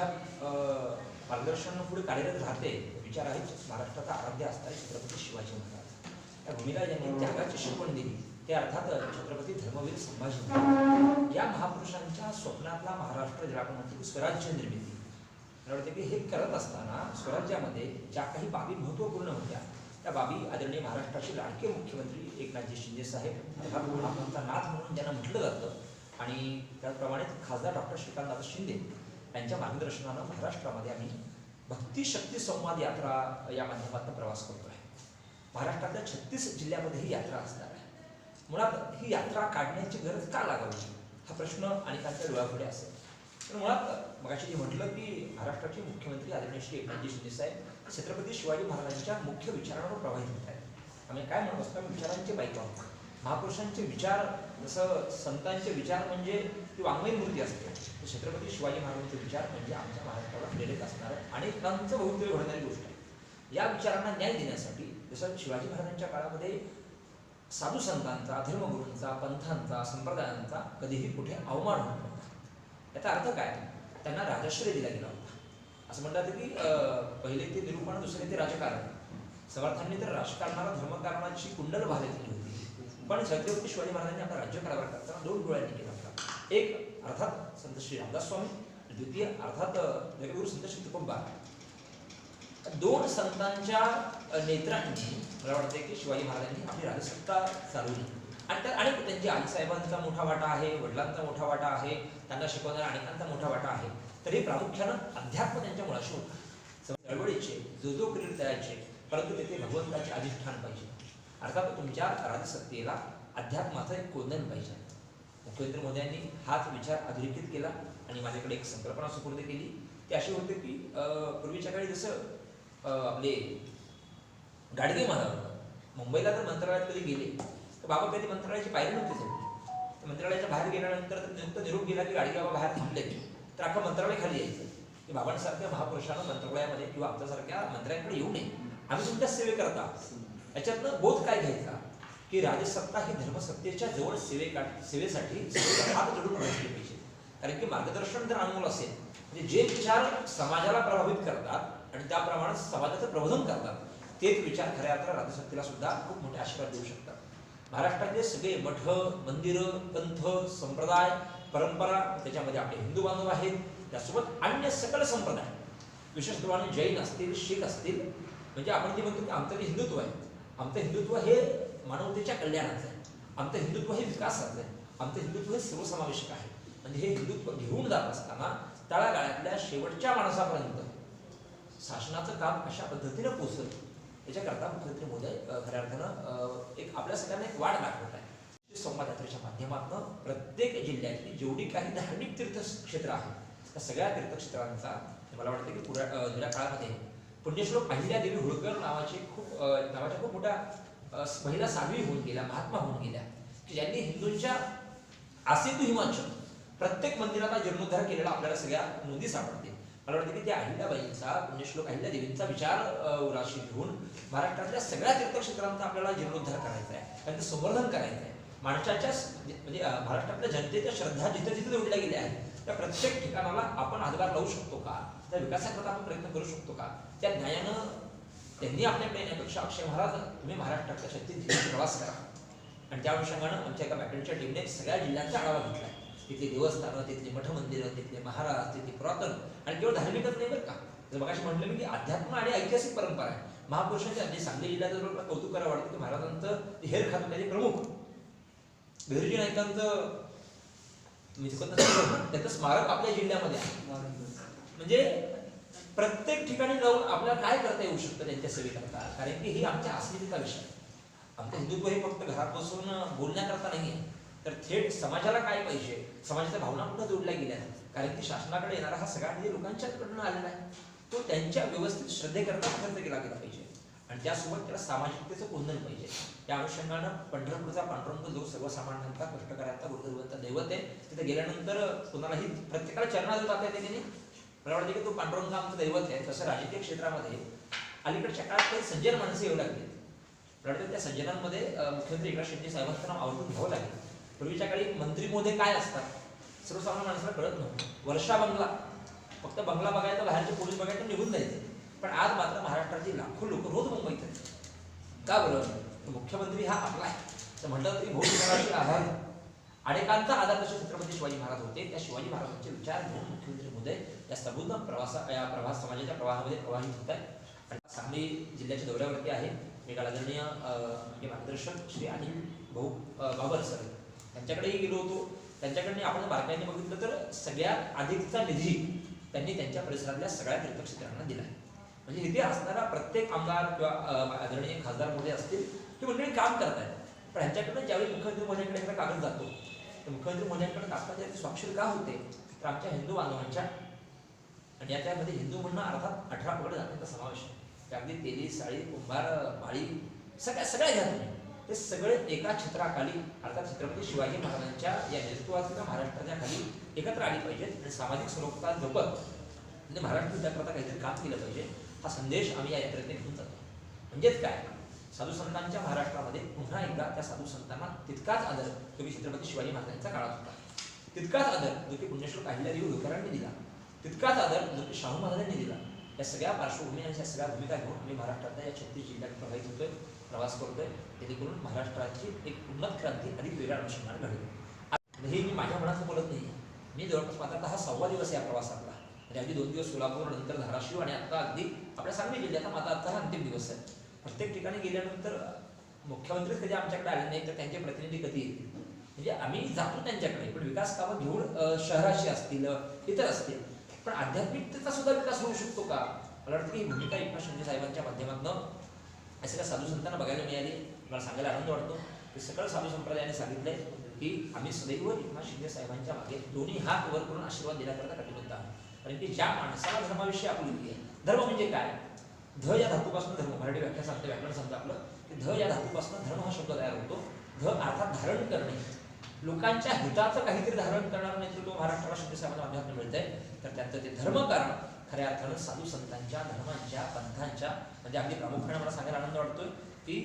भूमी मार्गदर्शन पुढे कार्यरत राहते विचार आहे महाराष्ट्राचा आराध्य असतात छत्रपती शिवाजी महाराज. त्या भूमिका ज्यांनी त्यागाची शिकवण दिली ते अर्थात छत्रपती धर्मवीर संभाजी या महापुरुषांच्या स्वप्नातला महाराष्ट्र ज्याला आपण म्हणतो स्वराज्य निर्मिती. मला वाटतं की हे करत असताना स्वराज्यामध्ये ज्या काही बाबी महत्त्वपूर्ण होत्या त्या बाबी आदरणीय महाराष्ट्राचे लाडके मुख्यमंत्री एकनाथजी शिंदे साहेब अर्थात महात्मांचा नाथ म्हणून ज्यांना म्हटलं जातं आणि त्याचप्रमाणे खासदार डॉक्टर श्रीकांतदादा शिंदे यांच्या मार्गदर्शनानं महाराष्ट्रामध्ये आम्ही भक्ती शक्ती संवाद यात्रा या माध्यमातून प्रवास करतो आहे महाराष्ट्रातल्या छत्तीस जिल्ह्यामध्ये ही यात्रा असणार आहे. मुळात ही यात्रा काढण्याची गरज का लागावी हा प्रश्न अनेकांच्या डोळ्यापुढे असेल. तर मुळात मगाशी जे म्हटलं की महाराष्ट्राचे मुख्यमंत्री आदरणीय श्री एकनाथजी शिंदे साहेब छत्रपती शिवाजी महाराजांच्या मुख्य विचारांवर प्रभावित होत आहेत. आम्ही काय म्हणत असतो? आम्ही विचारांचे बाईक आहोत महापुरुषांचे विचार जसं संतांचे विचार म्हणजे ती वाङ्मयी मूर्ती असते. तर छत्रपती शिवाजी महाराजांचे विचार म्हणजे आमच्या महाराष्ट्राला प्रेरित असणारं त्यांचं भवितव्य घडणारी गोष्ट आहे. या विचारांना न्याय देण्यासाठी जसं शिवाजी महाराजांच्या काळामध्ये साधू संतांचा धर्मगुरूंचा पंथांचा संप्रदायांचा कधीही कुठे अवमान होत नव्हता. याचा अर्थ काय? त्यांना राजश्रय दिला गेला होता. असं म्हणतात की पहिले ते निरूपण दुसरे ते राजकारण. समर्थांनी तर राजकारणाला धर्मकारणाची कुंडल बांधलेली होती. पण छत्रपती शिवाजी महाराजांनी आपला राज्यकारभार करताना दोन डोळ्यांनी केला होता एक अर्थात संत श्री रामदास स्वामी द्वितीय अर्थात अं, संत श्री तुकोबा दोन संतांच्या नेत्रांनी मला वाटते की शिवाजी महाराजांनी आपली राजसत्ता चालवली. आणि त्यात अनेक त्यांची आईसाहेबांचा मोठा वाटा आहे वडिलांचा मोठा वाटा आहे त्यांना शिकवणाऱ्या अनेकांचा मोठा वाटा आहे. तरी प्रामुख्यानं अध्यात्म त्यांच्या मुळाशी होता. चळवळीचे जो जो क्रीड तयारचे परंतु तेथे भगवंताचे अधिष्ठान पाहिजे. अर्थात तुमच्या राजसत्तेला अध्यात्माचं एक कोंदण पाहिजे. मुख्यमंत्री मोदयांनी हाच विचार अधोरेखित केला आणि माझ्याकडे एक संकल्पना सुपूर्द केली. ती अशी होते की पूर्वीच्या काळी जसं आपले गाडगे महाराज मुंबईला जर मंत्रालयात कधी गेले तर बाबा कधी मंत्रालयाची पायरी नव्हती चढली तर मंत्रालयाच्या बाहेर गेल्यानंतर नंतर निरोप गेला की गाडगे बाबा बाहेर थांबले तर अख्खं मंत्रालय खाली यायचं. की बाबांसारख्या महापुरुषानं मंत्रालयामध्ये किंवा आमच्यासारख्या मंत्र्यांकडे येऊ नये. आम्ही तुमच्या सेवेकरता. याच्यातनं बोध काय घ्यायचा? की राजसत्ता ही धर्मसत्तेच्या जवळ सेवे सेवेसाठी हात जोडून बसले पाहिजे. कारण की मार्गदर्शन जर अनमोल असेल म्हणजे जे विचार समाजाला प्रभावित करतात आणि त्याप्रमाणे समाजाचं प्रबोधन करतात तेच विचार खऱ्या अर्थात राजसत्तेला सुद्धा खूप मोठे आशीर्वाद देऊ शकतात. महाराष्ट्रातले सगळे मठ मंदिरं पंथ संप्रदाय परंपरा त्याच्यामध्ये आपले हिंदू बांधव आहेत. त्यासोबत अन्य सकल संप्रदाय विशेषत्वाने जैन असतील शीख असतील म्हणजे आपण जे म्हणतो की आमचं जे हिंदुत्व आहे आमचं हिंदुत्व हे मानवतेच्या कल्याणाचं आहे. आमचं हिंदुत्व हे विकासाचं आहे. आमचं हिंदुत्व हे सर्वसमावेशक आहे. म्हणजे हे हिंदुत्व घेऊन जात असताना तळागाळातल्या शेवटच्या माणसापर्यंत शासनाचं काम अशा पद्धतीनं पोचलं याच्याकरता मुख्यमंत्री मोदी खऱ्या अर्थानं एक आपल्या सगळ्यांना एक वाढ दाखवत आहे संवाद यात्रेच्या माध्यमातून प्रत्येक जिल्ह्यातली जेवढी काही धार्मिक तीर्थक्षेत्र आहेत त्या सगळ्या तीर्थक्षेत्रांचा मला वाटतं की पुरा जुन्या काळामध्ये पुण्यश्लोक अहिल्यादेवी होळकर नावाचे खूप नावाच्या खूप मोठ्या महिला साध्वी होऊन गेल्या महात्मा होऊन गेल्या की ज्यांनी हिंदूंच्या आसेतू हिमाचल प्रत्येक मंदिराचा जीर्णोद्धार केलेला आपल्याला सगळ्या नोंदी सापडते मला वाटतं की त्या अहिल्याबाईंचा पुण्यश्लोक अहिल्यादेवींचा विचार उराशी घेऊन महाराष्ट्रातल्या सगळ्या तीर्थक्षेत्रांचा आपल्याला जीर्णोद्धार करायचा आहे त्यांचं संवर्धन करायचं आहे. माणसाच्या म्हणजे महाराष्ट्रातल्या जनतेच्या श्रद्धा जिथे जिथे जोडल्या गेल्या आहेत त्या प्रत्येक ठिकाणाला आपण हातभार लावू शकतो का? त्या विकासाकरता आपण प्रयत्न करू शकतो का? त्या न्यायानं त्यांनी आपल्याकडे येण्यापेक्षा अक्षय महाराज तुम्ही महाराष्ट्राच्या छत्तीस प्रवास करा. आणि त्या अनुषंगानं आमच्या एका बॅटरीच्या टीमने सगळ्या जिल्ह्यांचा आढावा घेतला. तिथली देवस्थानं तिथली मठ मंदिरं तिथले महाराज तिथली पुरातन आणि केवळ धार्मिकच नाही बरं का? जर मगाशी म्हटलं मी की अध्यात्म आणि ऐतिहासिक परंपरा आहे. महापुरुषांच्या म्हणजे सांगली जिल्ह्यात जर कौतुक करावं वाटतं की महाराजांचं हेर खात त्याचे प्रमुख. बिरजी नायकांचं म्हणजे त्याचं स्मारक आपल्या जिल्ह्यामध्ये आहे. म्हणजे प्रत्येक ठिकाणी जाऊन आपल्याला काय करता येऊ शकतं त्यांच्या सेवेकरता? कारण की ही आमच्या अस्मितेचा विषय. आमचं हिंदुत्व हे फक्त घरात बसून बोलण्याकरता नाही आहे तर थेट समाजाला काय पाहिजे? समाजाच्या भावना कुठं जोडल्या गेल्या? आहेत. कारण की शासनाकडे येणारा हा सगळा निधी लोकांच्याकडनं आलेला आहे. तो त्यांच्या व्यवस्थित श्रद्धेकरता खर्च केला गेला पाहिजे. आणि त्यासोबत त्याला सामाजिकतेचं कोंदण पाहिजे. त्या अनुषंगानं पंढरपूरचा पांडुरंग जो सर्वसामान्यांचा कष्टकऱ्यांचा गुरुदेवांचा दैवत आहे तिथे गेल्यानंतर कोणालाही प्रत्येकाला चरणाजूळ जाता येते की नाही? मला वाटतं की तो पांडुरंग आमचं दैवत आहे. तसं राजकीय क्षेत्रामध्ये अलीकडच्या काळात काही सज्जन माणसं येऊ लागली. मला वाटतं त्या सज्जनांमध्ये मुख्यमंत्री एकनाथ शिंदे साहेबांचं नाव आवडून घ्यावं लागेल. पूर्वीच्या काळी मंत्री मोदे काय असतात? सर्वसामान्य माणसाला कळत नव्हतं. वर्षा बंगला. फक्त बंगला बघायचा बाहेरचे पोलीस बघायचं निघून जायचे. पण आज मात्र महाराष्ट्राची लाखो लोक रोज मुंबईत आहेत. का बरं? मुख्यमंत्री हा आपला आहे. तर म्हटलं तरी भौतिक आधार अनेकांचा आधार जसे छत्रपती शिवाजी महाराज होते त्या शिवाजी महाराजांचे विचार घेऊन मुख्यमंत्री महोदय या सबुद्ध प्रवासा या प्रवास समाजाच्या प्रवाहामध्ये प्रवाहित होत आहे आणि सांगली जिल्ह्याच्या दौऱ्यावरती आहे एक आदरणीय म्हणजे मार्गदर्शक श्री अनिल भाऊ बाबर सर त्यांच्याकडेही गेलो होतो. त्यांच्याकडे आपण बारकाईने बघितलं तर सगळ्यात अधिकचा निधी त्यांनी त्यांच्या परिसरातल्या सगळ्या तीर्थक्षेत्रांना दिला आहे. म्हणजे इथे असणारा प्रत्येक आमदार किंवा आदरणीय खासदार मोठे असतील ते मंडळी काम करत आहेत पण ह्यांच्याकडनं ज्यावेळी मुख्यमंत्री मोदयांकडे कागद जातो मुख्यमंत्री मोदयांकडे तात्काळ स्वाक्षर का होते? तर आमच्या हिंदू बांधवांच्या. आणि याच्यामध्ये हिंदू म्हणणं अर्थात अठरा पगड जाण्याचा समावेश आहे. अगदी तेली साळी कुंभार माळी सगळ्या सगळ्या घ्या तुम्ही ते सगळे एका छत्राखाली अर्थात छत्रपती शिवाजी महाराजांच्या या नेतृत्वाच्या महाराष्ट्राच्या खाली एकत्र आली पाहिजेत. आणि सामाजिक स्वरूपता जपत म्हणजे महाराष्ट्र विद्यापीठात काहीतरी काम केलं पाहिजे हा संदेश आम्ही या यात्रेने घेऊन जातो. म्हणजेच काय? साधू संतांच्या महाराष्ट्रामध्ये पुन्हा एकदा त्या साधू संतांना तितकाच आदर जो की छत्रपती शिवाजी महाराजांच्या काळात होता. तितकाच आदर जो की पुण्यश्लोक अहिल्यादेवी होळकरांनी दिला. तितकाच आदर जो की शाहू महाराजांनी दिला. या सगळ्या पार्श्वभूमी आणि या सगळ्या भूमिका घेऊन आम्ही महाराष्ट्रातल्या या छत्तीस जिल्ह्यात प्रवाहित होतोय प्रवास करतोय. जेणेकरून महाराष्ट्राची एक उन्नत क्रांती अधिक वेगळ्या अनुषंगाने घडेल. हे मी माझ्या मनात बोलत नाही. मी जवळपास माझा दहा हा दिवस या प्रवासातला म्हणजे अगदी दोन दिवस सोलापूर नंतर धाराशिव आणि आता अगदी आपल्या सांगली जिल्ह्यात माझा आता हा अंतिम दिवस आहे. प्रत्येक ठिकाणी गेल्यानंतर मुख्यमंत्रीच कधी आमच्याकडे आले नाही तर त्यांचे प्रतिनिधी कधी येतील? म्हणजे आम्ही जातो त्यांच्याकडे पण विकास कामं घेऊन शहराशी असतील इतर असतील. पण आध्यात्मिकतेचा सुद्धा विकास होऊ शकतो का? मला वाटतं की भूमिका एकनाथ शिंदे साहेबांच्या माध्यमातून असे का साधू संतांना बघायला मिळाली. मला सांगायला आनंद वाटतो. की सगळं साधू संप्रदायाने सांगितलंय की आम्ही सदैव एकनाथ शिंदे साहेबांच्या मागे दोन्ही हात वर करून आशीर्वाद देण्याकरता कटिबद्ध आहोत. कारण की ज्या माणसाला धर्माविषयी आपुलकी आहे धर्म म्हणजे काय? ध या धातूपासून धर्म मराठी व्याख्या सांगते व्याकरण सांगतं आपलं. की ध या धातूपासून धर्म हा शब्द तयार होतो. ध अर्थात धारण करणे. लोकांच्या हिताचं काहीतरी धारण करणारं नेतृत्व महाराष्ट्राला शिंदे साहेबांच्या माध्यमातून मिळतंय. तर त्यांचं ते धर्मकारण खऱ्या अर्थानं साधू संतांच्या धर्मांच्या पंथांच्या म्हणजे अगदी प्रामुख्याने मला सांगायला आनंद वाटतोय की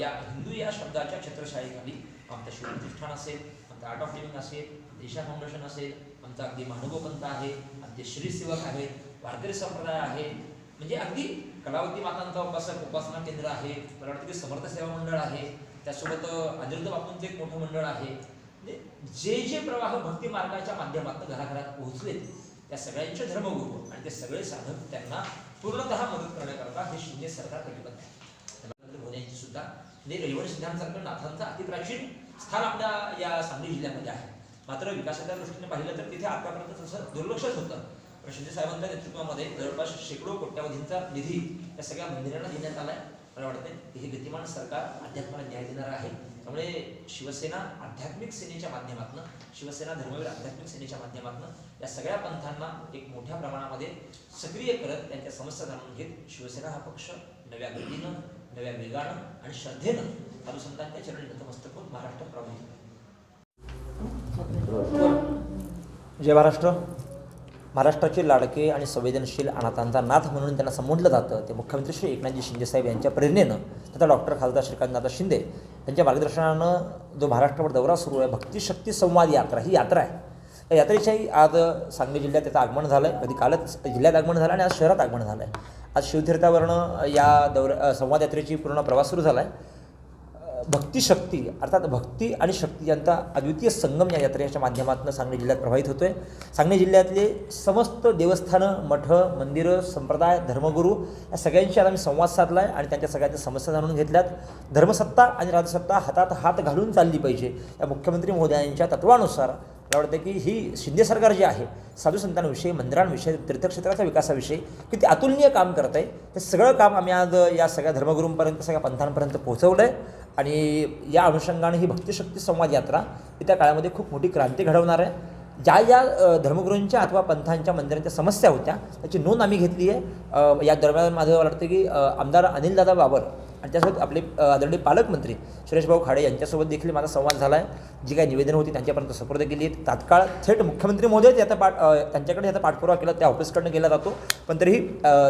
या हिंदू या शब्दाच्या छत्रछायेखाली आमचं शिवप्रतिष्ठान असेल आमचं आर्ट ऑफ लिव्हिंग असेल दिशा फाउंडेशन असेल आमचा अगदी महानुभव पंथ आहे आमचे श्रीसेवक आहेत वारकरी संप्रदाय आहे म्हणजे अगदी कलावती मातांचा उपासक उपासना केंद्र आहे. मला वाटतं की समर्थ सेवा मंडळ आहे. त्यासोबत अनिरुद्ध बापूंचं एक मोठं मंडळ आहे. म्हणजे जे जे प्रवाह भक्ती मार्गाच्या माध्यमातून घराघरात पोहोचलेत त्या सगळ्यांचे धर्मगुरू आणि ते सगळे साधक त्यांना पूर्णतः मदत करण्याकरता हे शून्य सरकार कटिबद्ध आहे. नरेंद्र सुद्धा. म्हणजे रविवार सिद्धांसारखं नाथांचं अतिप्राचीन स्थान आपल्या या सांगली जिल्ह्यामध्ये आहे. मात्र विकासाच्या दृष्टीने पाहिलं तर तिथे आतापर्यंत तसं दुर्लक्षच होतं. शिंदे साहेबांच्या नेतृत्वामध्ये जवळपास शेकडो कोट्यावधींचा निधी या सगळ्या मंदिरांना देण्यात आलाय. मला वाटतं की हे गतिमान सरकार अध्यात्माला न्याय देणार आहे. त्यामुळे शिवसेना आध्यात्मिक सेनेच्या माध्यमातून शिवसेना धर्मवीर आध्यात्मिक सेनेच्या माध्यमातून या सगळ्या पंथांना एक मोठ्या प्रमाणामध्ये सक्रिय करत त्यांच्या समस्या जाणून घेत शिवसेना हा पक्ष नव्या गतीनं नव्या वेगानं आणि श्रद्धेनं अनुसंधानच्या चरणी नतमस्तक होऊन महाराष्ट्र प्रभावित जय महाराष्ट्र. महाराष्ट्राचे लाडके आणि संवेदनशील अनाथांचा नाथ म्हणून त्यांना संबोधलं जातं. ते मुख्यमंत्री श्री एकनाथजी शिंदेसाहेब यांच्या प्रेरणेनं तथा डॉक्टर खासदार श्रीकांतदादा शिंदे यांच्या मार्गदर्शनानं जो महाराष्ट्रावर दौरा सुरू आहे भक्तिशक्ती संवाद यात्रा ही यात्रा आहे. या यात्रेच्याही आज सांगली जिल्ह्यात त्याचं आगमन झालं आहे कधी कालच जिल्ह्यात आगमन झालं आणि आज शहरात आगमन झालं आहे आज शिवतीर्थावरनं या दौऱ्या संवाद यात्रेची पूर्ण प्रवास सुरू झाला आहे भक्तिशक्ती अर्थात भक्ती आणि शक्ती यांचा अद्वितीय संगम या यात्रेच्या माध्यमातून सांगली जिल्ह्यात प्रवाहित होतोय. सांगली जिल्ह्यातले समस्त देवस्थानं मठ मंदिरं संप्रदाय धर्मगुरू या सगळ्यांशी आज आम्ही संवाद साधला आहे आणि त्यांच्या सगळ्यांच्या समस्या जाणून घेतल्यात. धर्मसत्ता आणि राजसत्ता हातात हात घालून चालली पाहिजे या मुख्यमंत्री महोदयांच्या तत्वानुसार मला वाटतं की ही शिंदे सरकार जे आहे साधू संतांविषयी मंदिरांविषयी तीर्थक्षेत्राच्या विकासाविषयी किती अतुलनीय काम करत आहे ते सगळं काम आम्ही आज या सगळ्या धर्मगुरूंपर्यंत सगळ्या पंथांपर्यंत पोहोचवलं आहे आणि या अनुषंगाने ही भक्तिशक्ती संवाद यात्रा येत्या काळामध्ये खूप मोठी क्रांती घडवणार आहे. ज्या ज्या धर्मगुरूंच्या अथवा पंथांच्या मंदिरांच्या समस्या होत्या त्याची नोंद आम्ही घेतली आहे. या दरम्यान माझं मला वाटतं की आमदार अनिलदादा बाबर आणि त्यासोबत आपले आदरणीय पालकमंत्री सुरेशभाऊ खाडे यांच्यासोबत देखील माझा संवाद झाला आहे. जी काही निवेदनं होती त्यांच्यापर्यंत सुपूर्द केली आहेत. तात्काळ थेट मुख्यमंत्री महोदय याचा पाठ त्यांच्याकडे याचा पाठपुरावा केला त्या ऑफिसकडनं केला जातो. पण तरीही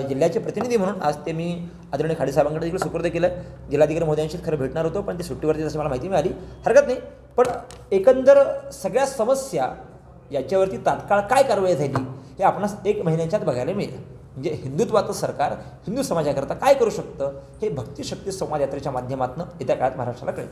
जिल्ह्याचे प्रतिनिधी म्हणून आज ते मी आदरणीय खाडे साहेबांकडे देखील सुपूर्द केलं. जिल्हाधिकारी महोदयांशी खरं भेटणार होतो पण ते सुट्टीवरती जसं मला माहिती मिळाली. हरकत नाही. पण एकंदर सगळ्या समस्या याच्यावरती तात्काळ काय कारवाई झाली हे आपणास एक महिन्याच्यात बघायला मिळेल. म्हणजे हिंदुत्वाचं सरकार हिंदू समाजाकरता काय करू शकतं हे भक्तिशक्ती संवाद यात्रेच्या माध्यमातून येत्या काळात महाराष्ट्राला कळेल.